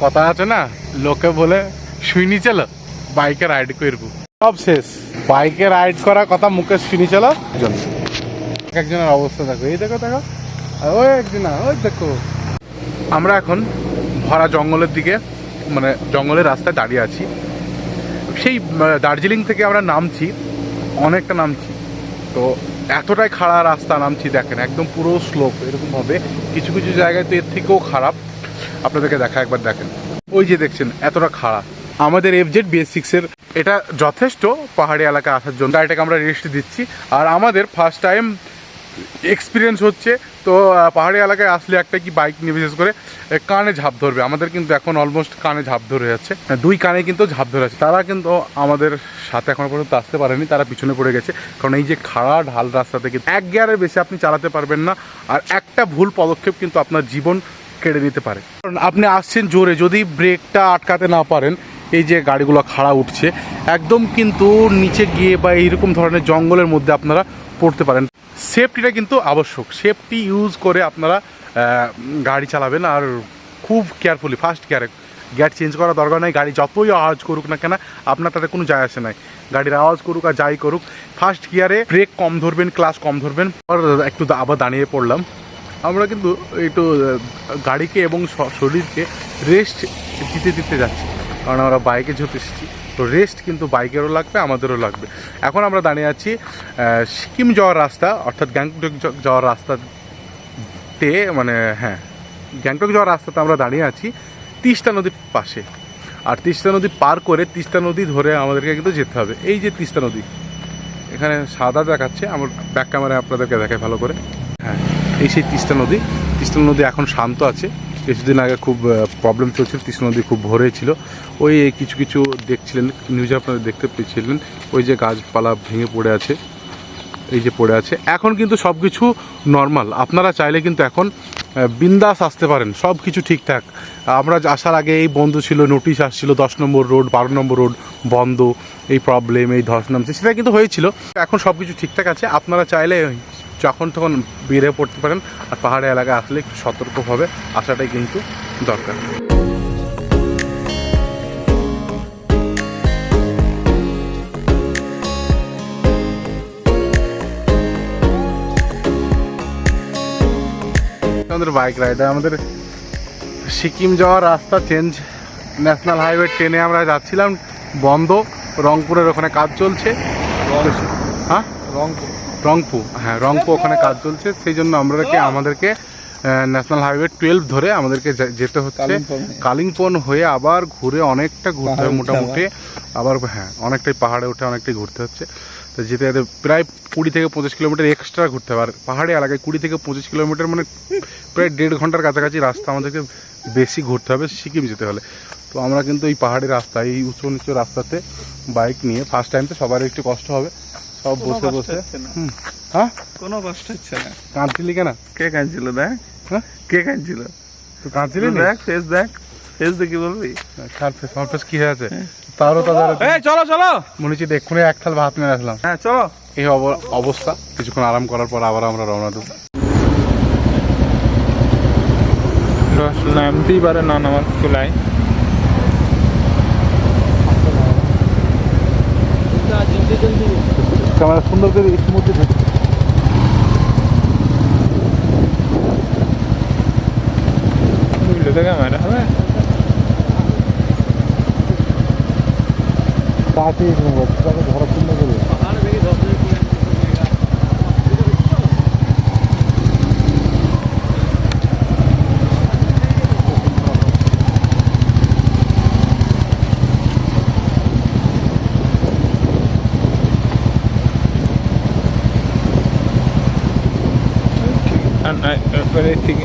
কথা আছে না, লোকে বলে শুইনি চলো, বাইকে রাইড করব। সব শেষ। বাইকে রাইড করার কথা মুখে শুনি চলো। একজন। একজনের অবস্থা দেখো। এই দেখো দেখো। ওই একজন ওই দেখো। আমরা এখন ভরা জঙ্গলের দিকে মানে জঙ্গলের রাস্তায় দাঁড়িয়ে আছি। সেই দার্জিলিং থেকে আমরা নামছি, অনেকটা নামছি। তো এতটাই খারাপ রাস্তা নামছি, দেখেন, একদম পুরো স্লোপ এরকম হবে কিছু কিছু জায়গায় তো এর থেকেও খারাপ। আপনাদেরকে দেখা একবার দেখেন। ওই যে দেখছেন, এতটা খাড়া। আমাদের এফ জেড সিক্সের এটা যথেষ্ট পাহাড়ি এলাকায় আসার জন্য। গাড়িটাকে আমরা রেস্ট দিচ্ছি। আর আমাদের ফার্স্ট টাইম এক্সপিরিয়েন্স হচ্ছে। তো পাহাড়ি এলাকায় আসলে একটা কি বাইক নিয়ে, বিশেষ করে কানে ঝাঁপ ধরবে। আমাদের কিন্তু এখন অলমোস্ট কানে ঝাঁপ ধরে যাচ্ছে। দুই কানে কিন্তু ঝাঁপ ধরে আছে তারা কিন্তু আমাদের সাথে এখনও পর্যন্ত আসতে পারেনি। তারা পিছনে পড়ে গেছে। কারণ এই যে খাড়া, ঢাল রাস্তা থেকে এক গিয়ারের বেশি আপনি চালাতে পারবেন না। আর একটা ভুল পদক্ষেপ কিন্তু আপনার জীবন কেড়ে নিতে পারে। কারণ আপনি আসছেন জোরে, যদি ব্রেকটা আটকাতে না পারেন, এই যে গাড়িগুলো খাড়া উঠছে, একদম কিন্তু নিচে গিয়ে বা এইরকম ধরনের জঙ্গলের মধ্যে আপনারা পড়তে পারেন। সেফটিটা কিন্তু আবশ্যক। সেফটি ইউজ করে আপনারা গাড়ি চালাবেন আর খুব কেয়ারফুলি ফার্স্ট গিয়ারে গিয়ার চেঞ্জ করা দরকার নাই। গাড়ি যতই আওয়াজ করুক না কেন, আপনার তাতে কোনো যায় আসে নাই। গাড়ির আওয়াজ করুক আর যাই করুক ফার্স্ট গিয়ারে ব্রেক কম ধরবেন ক্লাস কম ধরবেন। একটু আবার দাঁড়িয়ে পড়লাম। আমরা কিন্তু একটু গাড়িকে এবং শরীরকে রেস্ট দিতে দিতে যাচ্ছি। কারণ আমরা বাইকে যেহেতু এসেছি, তো রেস্ট কিন্তু বাইকেরও লাগবে, আমাদেরও লাগবে। এখন আমরা দাঁড়িয়ে আছি সিকিম যাওয়ার রাস্তা, অর্থাৎ গ্যাংটক যাওয়ার রাস্তাতে মানে হ্যাঁ গ্যাংটক যাওয়ার রাস্তাতে আমরা দাঁড়িয়ে আছি তিস্তা নদীর পাশে। আর তিস্তা নদী পার করে তিস্তা নদী ধরে আমাদেরকে কিন্তু যেতে হবে। এই যে তিস্তা নদী, এখানে সাদা দেখাচ্ছে, আমার ব্যাক ক্যামেরায় আপনাদেরকে দেখায় ভালো করে। হ্যাঁ। এই সেই তিস্তা নদী। তিস্তা নদী এখন শান্ত আছে। কিছুদিন আগে খুব প্রবলেম চলছিল, তিস্তা নদী খুব ভরে ছিল। ওই কিছু কিছু দেখছিলেন নিউজে আপনারা দেখতে পেয়েছিলেন, ওই যে গাছপালা ভেঙে পড়ে আছে, এই যে পড়ে আছে। এখন কিন্তু সব কিছু নর্মাল আপনারা চাইলে কিন্তু এখন বিন্দাস আসতে পারেন সব কিছু ঠিকঠাক। আমরা আসার আগে এই বন্ধ ছিল নোটিশ আসছিল, দশ নম্বর রোড বারো নম্বর রোড বন্ধ, এই প্রবলেম এই ধস নামছে, সেটা কিন্তু হয়েছিল। এখন সব কিছু ঠিকঠাক আছে। আপনারা চাইলে যখন তখন বেড়ে পড়তে পারেন আর পাহাড়ি এলাকায় আসলে একটু সতর্কভাবে আসাটাই কিন্তু দরকার। আমাদের বাইক রাইডার আমাদের সিকিম যাওয়ার রাস্তা চেঞ্জ ন্যাশনাল হাইওয়ে ট্রেনে আমরা যাচ্ছিলাম বন্ধ। রংপুরের ওখানে কাজ চলছে। হ্যাঁ? রংপুর। রংপুর হ্যাঁ রংপুর ওখানে কাজ চলছে। সেই জন্য আমাদেরকে আমাদেরকে ন্যাশনাল হাইওয়ে টুয়েলভ ধরে আমাদেরকে যেতে হচ্ছে। কালিম্পং। কালিম্পং হয়ে আবার ঘুরে অনেকটা ঘুরতে হবে মোটামুটি। আবার হ্যাঁ অনেকটাই পাহাড়ে উঠে অনেকটাই ঘুরতে হচ্ছে। তো যেতে যেতে প্রায় কুড়ি থেকে পঁচিশ কিলোমিটার এক্সট্রা ঘুরতে হবে। আর পাহাড়ি এলাকায় কুড়ি থেকে পঁচিশ কিলোমিটার মানে প্রায় দেড় ঘণ্টার কাছাকাছি রাস্তা আমাদেরকে বেশি ঘুরতে হবে সিকিম যেতে হলে। তো আমরা কিন্তু এই পাহাড়ি রাস্তা এই উঁচু নিচু রাস্তাতে বাইক নিয়ে ফার্স্ট টাইম তো সবার একটু কষ্ট হবে। সব বসে বসে। হ্যাঁ? কোনো কষ্ট হচ্ছে না। কাঁদছিলি কেন? কে কাঁদছিল দেখ? হ্যাঁ? কে কাঁদছিল? তো কাঁদছিলি দেখ ফেস দেখ। ফেস দেখি বলবি? ফেস আমার কি হয়েছে তারও তাদের এই চলো চলো। মনে হচ্ছে এক্ষুনি এক থাল ভাত নিয়ে আসলাম। হ্যাঁ চলো। এই অব- অবস্থা। কিছুক্ষণ আরাম করার পর আবার আমরা রওনা দেবো। নামতেই পারে না নামার চুলায় ক্যামেরা সুন্দর করে স্মুথলি থাকে ক্যামেরা হবে। তাতে তাকে ধরা সুন্দর করে আর না, এরপরে থেকে